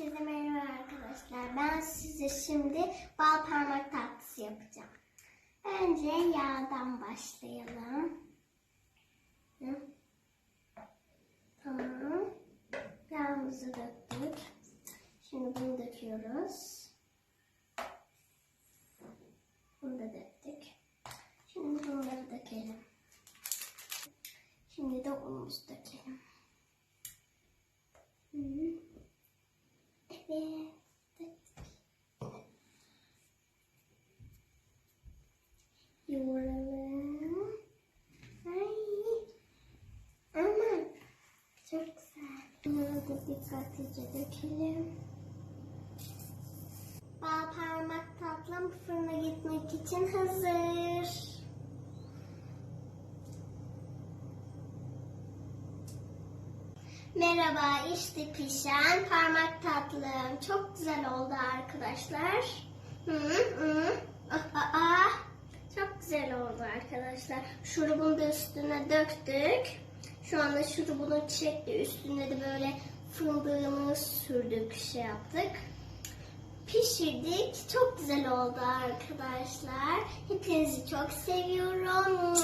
Herkese merhaba arkadaşlar. Ben size şimdi bal parmak tatlısı yapacağım. Önce yağdan başlayalım. Tamam. Yağımızı döktük. Şimdi bunu döküyoruz. Bunu da döktük. Şimdi bunları dökelim. Şimdi de unumuzu dökelim. Hı. Evet. Yoğuralım. Ay. Aman. Çok güzel. Bunları da dikkatlice. Bal parmak tatlım fırına gitmek için hazır. Merhaba, işte pişen parmak tatlım. Çok güzel oldu arkadaşlar. Hı hı. Ah, ah, ah. Çok güzel oldu arkadaşlar. Şurubunu da üstüne döktük. Şu anda şurubunu çekti. Üstüne de böyle fındığını sürdük, şey yaptık. Pişirdik. Çok güzel oldu arkadaşlar. Hepinizi çok seviyorum.